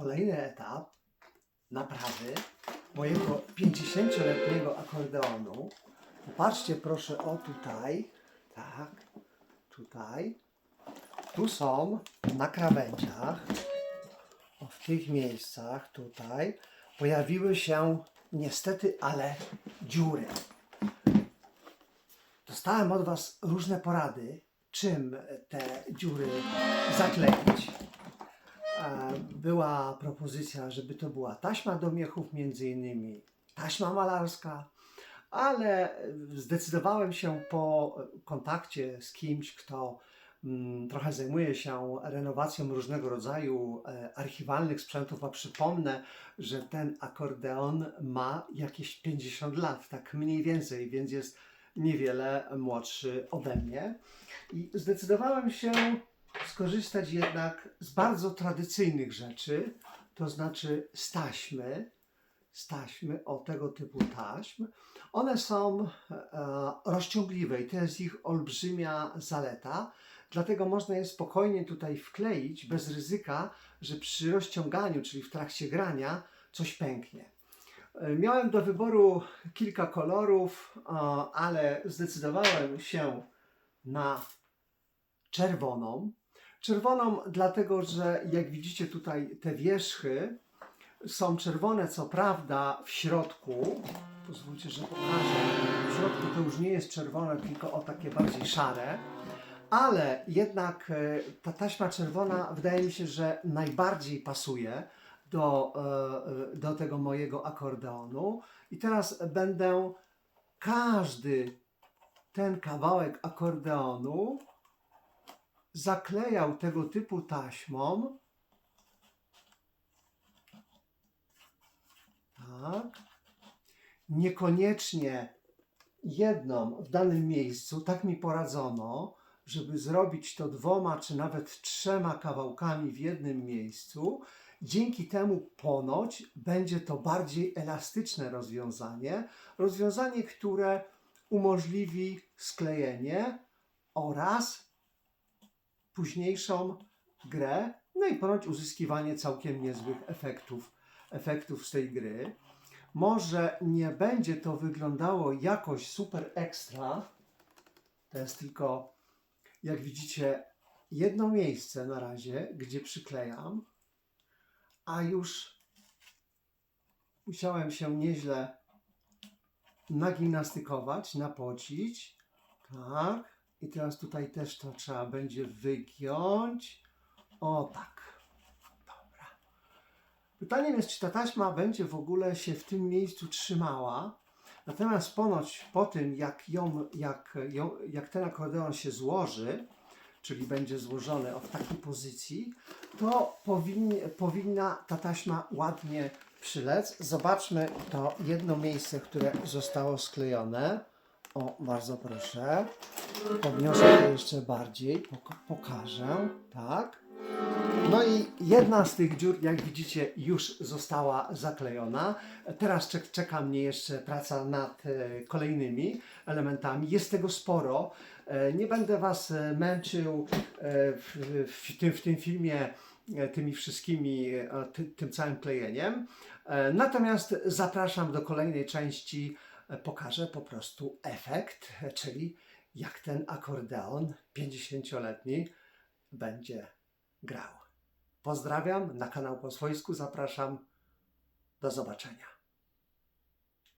kolejny etap naprawy mojego 50-letniego akordeonu. Popatrzcie proszę o tutaj, tak, tutaj. Tu są na krawędziach, o, w tych miejscach tutaj pojawiły się niestety, ale dziury. Dostałem od Was różne porady, czym te dziury zakleić. E, Była propozycja, żeby to była taśma do miechów, między innymi taśma malarska, ale zdecydowałem się po kontakcie z kimś, kto mm, trochę zajmuje się renowacją różnego rodzaju e, archiwalnych sprzętów, a przypomnę, że ten akordeon ma jakieś 50 lat, tak mniej więcej, więc jest niewiele młodszy ode mnie. I zdecydowałem się skorzystać jednak z bardzo tradycyjnych rzeczy, to znaczy z taśmy, z taśmy, o tego typu taśm. One są e, rozciągliwe i to jest ich olbrzymia zaleta, dlatego można je spokojnie tutaj wkleić bez ryzyka, że przy rozciąganiu, czyli w trakcie grania, coś pęknie. E, Miałem do wyboru kilka kolorów, e, ale zdecydowałem się na czerwoną. Czerwoną dlatego, że jak widzicie tutaj te wierzchy są czerwone, co prawda w środku. Pozwólcie, że pokażę. W środku to już nie jest czerwone, tylko o takie bardziej szare. Ale jednak e, ta taśma czerwona wydaje mi się, że najbardziej pasuje do, e, do tego mojego akordeonu. I teraz będę każdy ten kawałek akordeonu zaklejał tego typu taśmą. Tak. Niekoniecznie jedną w danym miejscu, tak mi poradzono, żeby zrobić to dwoma czy nawet trzema kawałkami w jednym miejscu. Dzięki temu ponoć będzie to bardziej elastyczne rozwiązanie, rozwiązanie, które umożliwi sklejenie oraz późniejszą grę, no i ponoć uzyskiwanie całkiem niezłych efektów, efektów z tej gry. Może nie będzie to wyglądało jakoś super ekstra, to jest tylko, jak widzicie, jedno miejsce na razie, gdzie przyklejam, a już musiałem się nieźle nagimnastykować, napocić. Tak. I teraz tutaj też to trzeba będzie wygiąć. O tak. Dobra. Pytaniem jest, czy ta taśma będzie w ogóle się w tym miejscu trzymała. Natomiast ponoć po tym, jak, ją, jak, ją, jak ten akordeon się złoży, czyli będzie złożony w takiej pozycji, to powinna ta taśma ładnie przylec. Zobaczmy to jedno miejsce, które zostało sklejone. O, bardzo proszę. Podniosę to jeszcze bardziej, pok- pokażę, tak. No i jedna z tych dziur, jak widzicie, już została zaklejona. Teraz czek- czeka mnie jeszcze praca nad e, kolejnymi elementami. Jest tego sporo. E, nie będę Was e, męczył w, tym, w tym filmie tymi wszystkimi, ty, tym całym klejeniem. Natomiast zapraszam do kolejnej części. Pokażę po prostu efekt, czyli jak ten akordeon 50-letni będzie grał. Pozdrawiam, na kanał po swojsku zapraszam. Do zobaczenia.